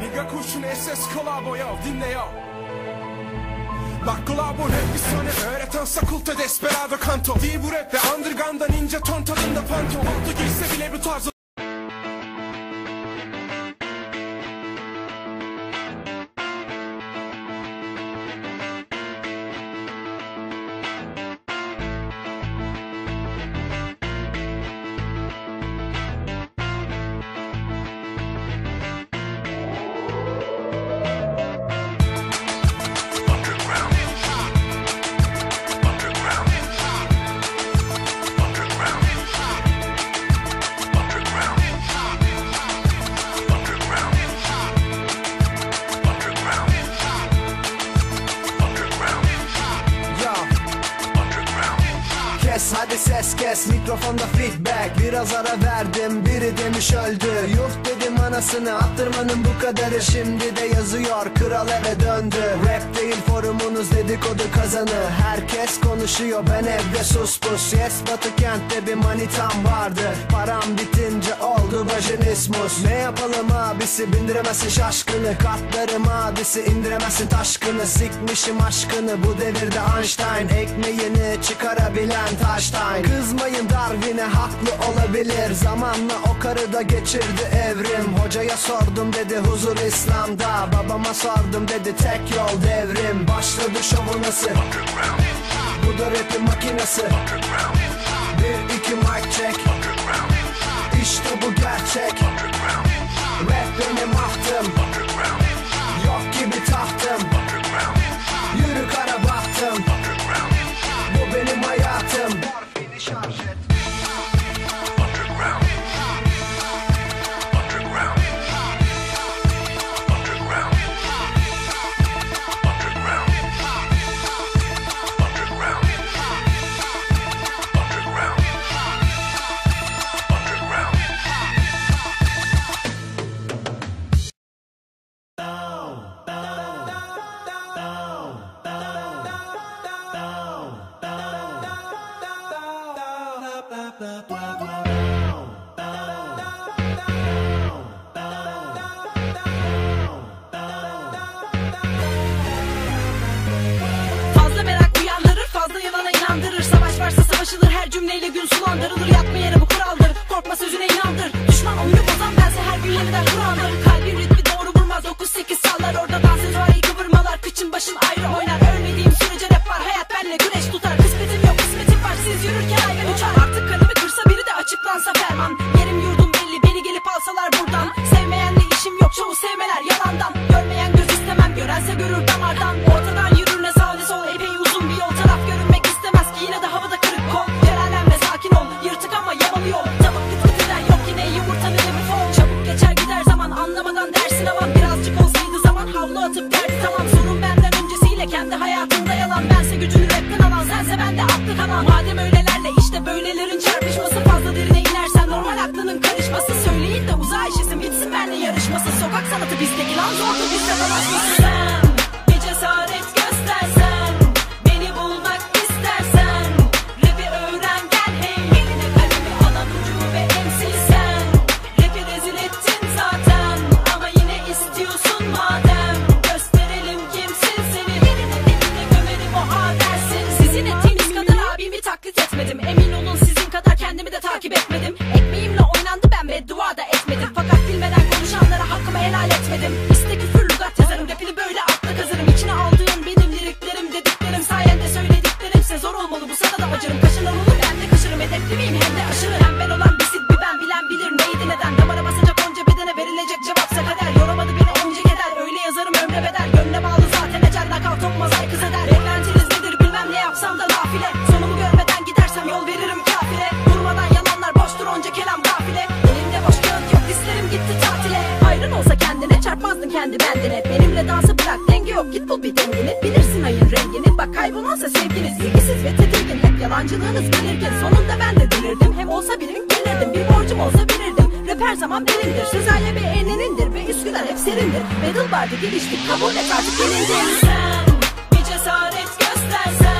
Niga kurşun SS kolabo ya dinle ya Bak kolabo rap bir sahne öğreten sakulte desperado kanto. Değil bu rap ve underground'da ninja ton tadında panto Oldu girse bile bu tarzı hadi ses kes. Mikrofonda feedback. Biraz ara verdim. Biri demiş öldü. Yuh dedim anasını. Attırmanın bu kadarı. Şimdi de yazıyor. Kral eve döndü. Rap değil forumunuz dedikodu kazanı. Herkes konuşuyor. Ben evde sus pus. Yes batı kentte bir manitam vardı. Param bitince oldu vajinismus Ne yapalım abisi? Bindiremezsin şaşkını. Katlarım abisi. İndiremezsin taşkını. Sikmişim aşkını. Bu devirde Einstein Ekmeğini çıkarabilen taştain Kızmayın Darwin'e haklı olabilir Zamanla o karı da geçirdi evrim Hocaya sordum dedi huzur İslam'da Babama sordum dedi tek yol devrim Başladı şovu nasıl. Bu da rapin makinesi. Bir iki mic check. İşte bu gerçek Fazla merak uyandırır fazla yalana inandırır. Savaş varsa savaşılır her cümleyle gün sulandırılır. Yatma yere bu kuraldır korkma sözüne inandır. Düşman oyunu bozan bense her gün yeniden kurandır kendi hayatında yalan Bense gücünü rapten alan sense bende aklı kalan. Madem öylelerle işte böylelerin çarpışması Fazla derine inersen normal aklının karışması. Söyleyin de uzağa işesin bitsin benle yarışması. Sokak sanatı bizdeki lan zordu bizde dalaşması takip etmedim. Ekmeğimle oynandı ben beddua da etmedim. Fakat bilmeden konuşanlara hakkımı helal etmedim. İste Benimle dansı bırak denge yok. Git bul bir dengini Bilirsin ayın rengini. Bak kaybolmazsa sevginiz. İlgisiz ve tedirgin. Hep yalancılığınız belirgin. Sonunda ben de delirdim. Hem olsa bir gün gelirdim. Bir borcum olsa verirdim rap her zaman benimdir. Sezai bir enenindir ve Üsküdar hep serindir. Battle barda geliştik. Kabul et artık. Yenildin Sen bir cesaret göstersen